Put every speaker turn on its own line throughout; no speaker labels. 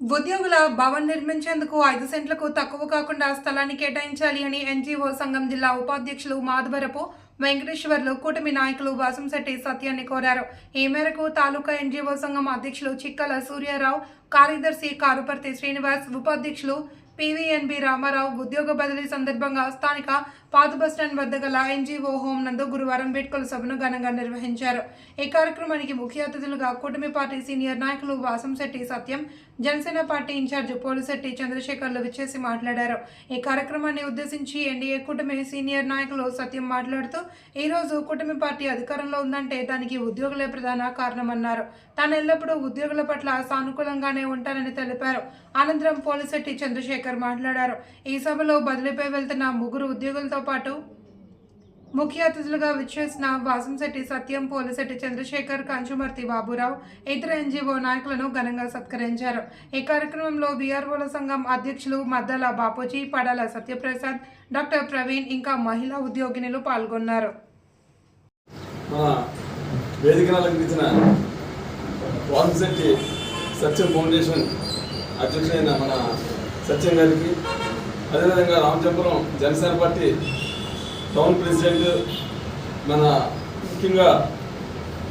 ఉద్యోగుల భవన్ నిర్మించేందుకు ఐదు సెంట్లకు తక్కువ కాకుండా స్థలాన్ని కేటాయించాలి అని ఎన్జీఓ సంఘం జిల్లా ఉపాధ్యక్షులు మాధవరపు వెంకటేశ్వర్లు కూటమి నాయకులు వాసంశెట్టి సత్యాన్ని కోరారు. ఈ మేరకు తాలూకా ఎన్జీఓ సంఘం అధ్యక్షులు చిక్కల సూర్యారావు కార్యదర్శి కారుపర్తి శ్రీనివాస్ ఉపాధ్యక్షులు పివిఎన్బి రామారావు ఉద్యోగ బదిలీ సందర్భంగా స్థానిక పాత బస్టాండ్ వద్ద గల ఎన్జీఓ హోం నందు గురువారం వేడుకల సభను ఘనంగా నిర్వహించారు. ఈ కార్యక్రమానికి ముఖ్య అతిథులుగా కూటమి పార్టీ సీనియర్ నాయకులు వాసంశెట్టి సత్యం జనసేన పార్టీ ఇన్ఛార్జ్ పోలిశెట్టి చంద్రశేఖర్లు విచ్చేసి మాట్లాడారు. ఈ కార్యక్రమాన్ని ఉద్దేశించి ఎన్డీఏ కూటమి సీనియర్ నాయకులు సత్యం మాట్లాడుతూ ఈరోజు కూటమి పార్టీ అధికారంలో ఉందంటే దానికి ఉద్యోగులే ప్రధాన కారణమన్నారు. తాను ఎల్లప్పుడూ ఉద్యోగుల పట్ల సానుకూలంగానే ఉంటానని తెలిపారు. అనంతరం పోలిశెట్టి చంద్రశేఖర్ మాట్లాడారు. ఈ సభలో బదిలీపై వెళ్తున్న ముగ్గురు ఉద్యోగులతో పాటు ముఖ్య అతిథులుగా విచ్చేసిన వాసంశెట్టి సత్యం పోలిశెట్టి చంద్రశేఖర్ కంచుమర్తి బాబురావు ఇతర ఎన్జిఓ నాయకులను ఘనంగా సత్కరించారు. ఈ కార్యక్రమంలో బీఆర్ఓల సంఘం అధ్యక్షులు మద్దల బాపూజీ పడాల సత్యప్రసాద్ డాక్టర్ ప్రవీణ్ ఇంకా మహిళా ఉద్యోగినులు పాల్గొన్నారు.
మన అలంకరించిన వాసంశెట్టి సత్యం ఫౌండేషన్ అధ్యక్షుడైన మన సత్యం గారికి అదేవిధంగా Ramachandrapuram Janasena party town president మన ముఖ్యంగా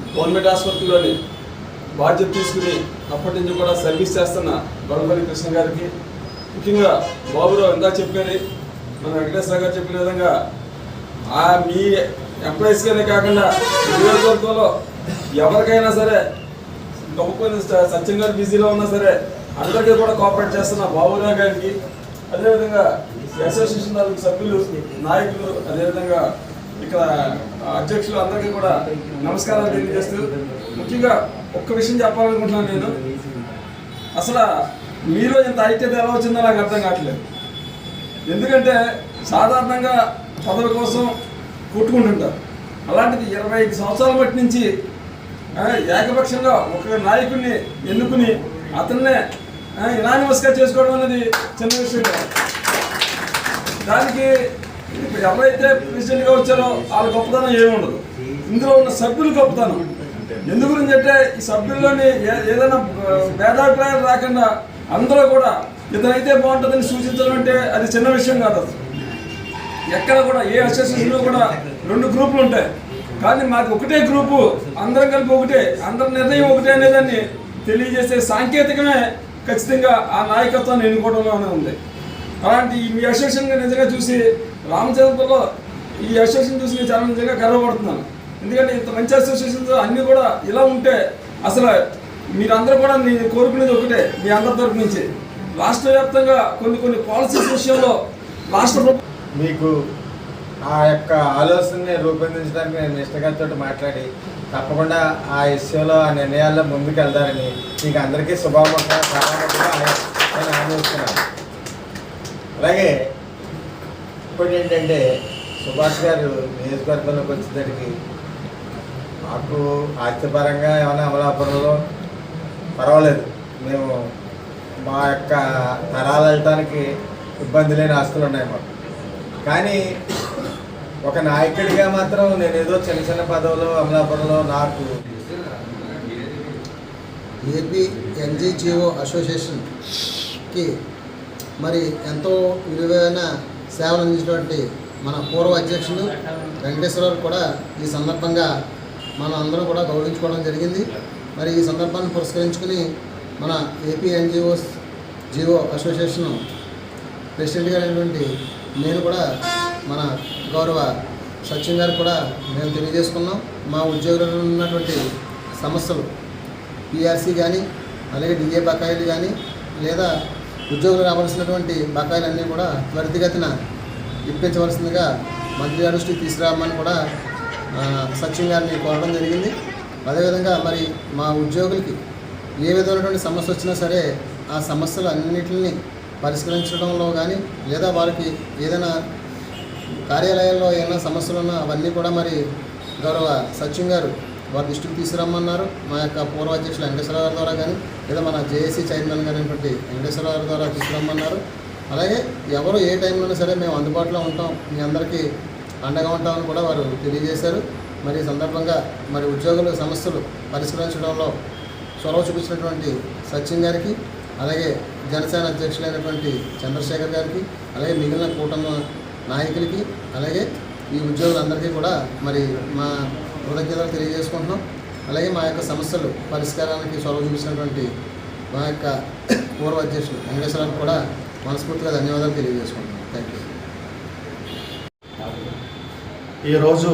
గవర్నమెంట్ ఆసుపత్రిలోని బాధ్యత తీసుకుని అప్పటి నుంచి కూడా సర్వీస్ చేస్తున్న గొడవల్లి కృష్ణ గారికి ముఖ్యంగా బాబురావు ఇందా చెప్పారు మన వెంకటేశ్వర గారు చెప్పిన విధంగా ఆ మీ ఎంప్లాయీస్గానే కాకుండా నియోజకవర్గంలో ఎవరికైనా సరే గొప్ప సత్యం గారు బిజీలో ఉన్నా సరే అందరికీ కూడా కోఆపరేట్ చేస్తున్న బాబురావు గారికి అదేవిధంగా అసోసియేషన్ తాలూకు సభ్యులు నాయకులు అదేవిధంగా ఇక్కడ అధ్యక్షులు అందరికీ కూడా నమస్కారాలు తెలియజేస్తూ ముఖ్యంగా ఒక్క విషయం చెప్పాలనుకుంటున్నాను నేను. అసలు మీలో ఇంత ఐక్యత ఎలా వచ్చిందో నాకు అర్థం కావట్లేదు. ఎందుకంటే సాధారణంగా పదవి కోసం కొట్టుకుంటుంటారు. అలాంటిది ఇరవై ఐదు సంవత్సరాల బట్టి నుంచి ఏకపక్షంగా ఒక నాయకుడిని ఎన్నుకుని అతన్నే ఇనానిమస్గా చేసుకోవడం అనేది చిన్న విషయం దానికి ఇప్పుడు ఎవరైతే ప్రెసిడెంట్గా వచ్చారో వాళ్ళ గొప్పతనం ఏముండదు ఇందులో ఉన్న సభ్యులు గొప్పతనం. ఎందు గురించి అంటే ఈ సభ్యుల్లోని ఏ- ఏదైనా భేదాభిప్రాయాలు రాకుండా అందరూ కూడా ఇతనైతే బాగుంటుందని సూచించడం అంటే అది చిన్న విషయం కాదు ఎక్కడ కూడా ఏ అసోసియేషన్లో కూడా రెండు గ్రూపులు ఉంటాయి. కానీ మాకు ఒకటే గ్రూపు అందరం కలిపి ఒకటే అందరి నిర్ణయం ఒకటే అనేదాన్ని తెలియజేసే సాంకేతికమే ఖచ్చితంగా ఆ నాయకత్వాన్ని ఎన్నుకోవడంలోనే ఉంది. అలాంటి మీ అసోసియేషన్ నిజంగా చూసి రామచంద్రపురంలో ఈ అసోసియేషన్ చూసి నేను చాలా నిజంగా గర్వపడుతున్నాను. ఎందుకంటే ఇంత మంచి అసోసియేషన్స్ అన్నీ కూడా ఇలా ఉంటే అసలు మీరందరూ కూడా నేను కోరుకునేది ఒకటే మీ అందరి తరపు నుంచి. రాష్ట్ర వ్యాప్తంగా కొన్ని కొన్ని పాలసీస్ విషయంలో రాష్ట్ర
మీకు ఆ యొక్క ఆలోచనని రూపొందించడానికి నేను మినిస్టర్ గారితో మాట్లాడి తప్పకుండా ఆ ఇష్యూలో ఆ నిర్ణయాల్లో ముందుకు వెళ్తారని మీకు అందరికీ శుభాముఖంగా సభాముఖంగా నేను అలాగే ఇప్పుడు ఏంటంటే సుభాష్ గారు నియోజకవర్గంలోకి వచ్చేసరికి మాకు ఆస్తిపరంగా ఏమైనా అమలాపురంలో పర్వాలేదు. మేము మా యొక్క తరాలు వెళ్ళటానికి ఇబ్బంది లేని ఆస్తులు ఉన్నాయి మాకు. కానీ ఒక నాయకుడిగా మాత్రం నేను ఏదో చిన్న చిన్న పదవులు అమలాపురంలో నాకు
ఏపీ ఎన్జిజిఓ అసోసియేషన్కి మరి ఎంతో విలువైన సేవలు అందించినటువంటి మన పూర్వ అధ్యక్షులు వెంకటేశ్వరరావు కూడా ఈ సందర్భంగా మనం అందరం కూడా గౌరవించుకోవడం జరిగింది. మరి ఈ సందర్భాన్ని పురస్కరించుకుని మన AP NGOs GO association president గారైనటువంటి నేను కూడా మన గౌరవ సచిన్ గారు కూడా మేము తెలియజేసుకున్నాం. మా ఉద్యోగులలో ఉన్నటువంటి సమస్యలు పిఆర్సీ కానీ అలాగే డిఏ బకాయిలు కానీ లేదా ఉద్యోగులు రావాల్సినటువంటి బకాయిలన్నీ కూడా త్వరితగతిన ఇప్పించవలసిందిగా మంత్రి గారి దృష్టికి తీసుకురామని కూడా ఆ, సచిన్ గారిని కోరడం జరిగింది. అదేవిధంగా మరి మా ఉద్యోగులకి ఏ విధమైనటువంటి సమస్య వచ్చినా సరే ఆ సమస్యలు అన్నింటిని పరిష్కరించడంలో కానీ లేదా వారికి ఏదైనా కార్యాలయాల్లో ఏమైనా సమస్యలు ఉన్నా అవన్నీ కూడా మరి గౌరవ సచిన్ గారు వారి దృష్టికి తీసుకురమ్మన్నారు. మా యొక్క పూర్వ అధ్యక్షులు వెంకటేశ్వర గారి ద్వారా కానీ లేదా మన జేఏసీ చైర్మన్ గారైనటువంటి వెంకటేశ్వర గారి ద్వారా తీసుకురమ్మన్నారు. అలాగే ఎవరు ఏ టైంలో సరే మేము అందుబాటులో ఉంటాం. మీ అందరికీ అండగా ఉంటామని కూడా వారు తెలియజేశారు. మరి సందర్భంగా మరి ఉద్యోగుల సమస్యలు పరిష్కరించడంలో చొరవ చూపించినటువంటి సచిన్ గారికి అలాగే జనసేన అధ్యక్షులైనటువంటి చంద్రశేఖర్ గారికి అలాగే మిగిలిన కూటమి నాయకులకి అలాగే ఈ ఉద్యోగులందరికీ కూడా మరి మా కృతజ్ఞతలు తెలియజేసుకుంటున్నాం. అలాగే మా యొక్క సమస్యలు పరిష్కారానికి చొరవ చూపించినటువంటి మా యొక్క పూర్వ అధ్యక్షులు వెంకటేశ్వరానికి కూడా మనస్ఫూర్తిగా ధన్యవాదాలు తెలియజేసుకుంటున్నాం. థ్యాంక్ యూ
ఈరోజు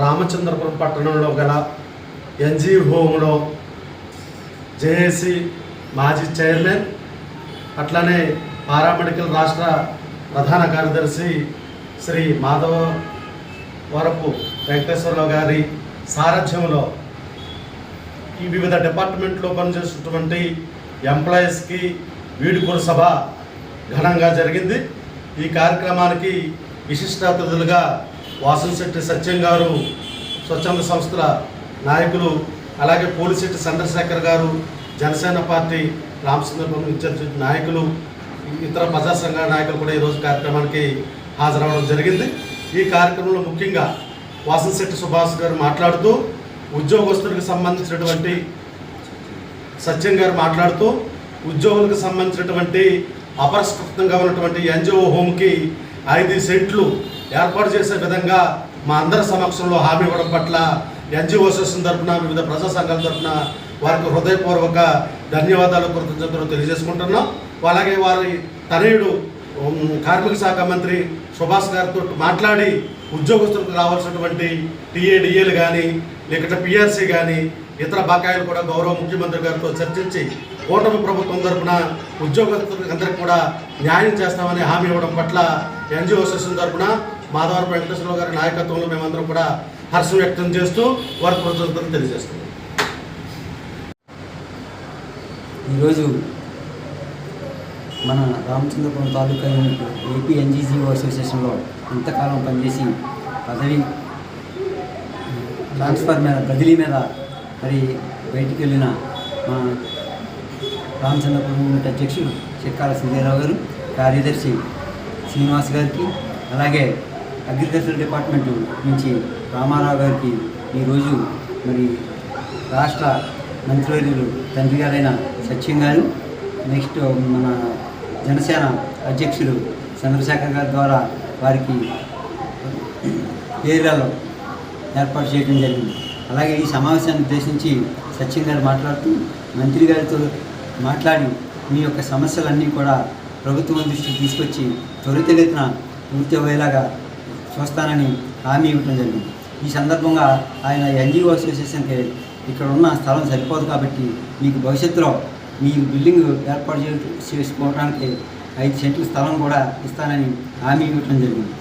రామచంద్రపురం పట్టణంలో గల ఎన్జీ హోమ్లో జేఏసీ మాజీ చైర్మన్ అట్లనే పారామెడికల్ రాష్ట్ర ప్రధాన కార్యదర్శి శ్రీ మాధవ వరపు వెంకటేశ్వరరావు గారి సారథ్యంలో ఈ వివిధ డిపార్ట్మెంట్లో పనిచేస్తున్నటువంటి ఎంప్లాయీస్కి వీడుకోలు సభ ఘనంగా జరిగింది. ఈ కార్యక్రమానికి విశిష్ట అతిథులుగా వాసంశెట్టి సత్యం గారు స్వచ్ఛంద సంస్థల నాయకులు అలాగే పోలిశెట్టి చంద్రశేఖర్ గారు జనసేన పార్టీ రామచంద్రబాబు ఇన్ఛార్జి నాయకులు ఇతర ప్రజా సంఘాల నాయకులు కూడా ఈరోజు కార్యక్రమానికి హాజరవడం జరిగింది. ఈ కార్యక్రమంలో ముఖ్యంగా వాసంశెట్టి సుభాష్ గారు మాట్లాడుతూ ఉద్యోగస్తులకు సంబంధించినటువంటి సత్యం గారు మాట్లాడుతూ ఉద్యోగులకు సంబంధించినటువంటి అపరిష్కృతంగా ఉన్నటువంటి ఎన్జిఓ హోమ్కి ఐదు సెంట్లు ఏర్పాటు చేసే విధంగా మా అందరి సమక్షంలో హామీ ఇవ్వడం పట్ల ఎన్జిఓ అసోసియేషన్ తరఫున వివిధ ప్రజా సంఘాల తరఫున వారికి హృదయపూర్వక ధన్యవాదాలు కృతజ్ఞతలు తెలియజేసుకుంటున్నాం. అలాగే వారి తనయుడు కార్మిక శాఖ మంత్రి సుభాష్ గారితో మాట్లాడి ఉద్యోగస్తులకు రావాల్సినటువంటి టీఏడిఏలు కానీ లేకపోతే పిఆర్సీ కానీ ఇతర బకాయిలు కూడా గౌరవ ముఖ్యమంత్రి గారితో చర్చించి కూటమి ప్రభుత్వం తరపున ఉద్యోగస్తులందరికీ కూడా న్యాయం చేస్తామని హామీ ఇవ్వడం పట్ల ఎన్జిఓ అసోసియేషన్ తరఫున మాధవరపు వెంకటేశ్వరరావు గారి నాయకత్వంలో మేమందరం కూడా హర్షం వ్యక్తం చేస్తూ వారి కృతజ్ఞతలు తెలియజేస్తున్నాం.
ఈరోజు మన రామచంద్రపురం తాలూకా యూనిట్ ఏపీ ఎన్జీసీఓ అసోసియేషన్లో ఇంతకాలం పనిచేసి పదవి ట్రాన్స్ఫర్ మీద బదిలీ మీద మరి బయటికి వెళ్ళిన మా రామచంద్రపురం యూనిట్ అధ్యక్షుడు చిక్కాల శ్రీదేరావు గారు కార్యదర్శి శ్రీనివాస్ గారికి అలాగే అగ్రికల్చర్ డిపార్ట్మెంట్ నుంచి రామారావు గారికి ఈరోజు మరి రాష్ట్ర మంత్రివర్యులు తండ్రి గారైన సత్యం గారు నెక్స్ట్ మన జనసేన అధ్యక్షులు చంద్రశేఖర్ గారి ద్వారా వారికి ఏరియాలో ఏర్పాటు చేయడం జరిగింది. అలాగే ఈ సమావేశాన్ని ఉద్దేశించి సచిన్ గారు మాట్లాడుతూ మంత్రి గారితో మాట్లాడి మీ యొక్క సమస్యలన్నీ కూడా ప్రభుత్వం దృష్టికి తీసుకొచ్చి త్వరితగతిన పూర్తి అయ్యేలాగా చూస్తానని హామీ ఇవ్వడం జరిగింది. ఈ సందర్భంగా ఆయన ఎన్జిఓ అసోసియేషన్కి ఇక్కడ ఉన్న స్థలం సరిపోదు కాబట్టి మీకు భవిష్యత్తులో మీ బిల్డింగ్ ఏర్పాటు చేసుకోవడానికి ఐదు సెంట్ల స్థలం కూడా ఇస్తానని హామీ ఇవ్వడం జరిగింది.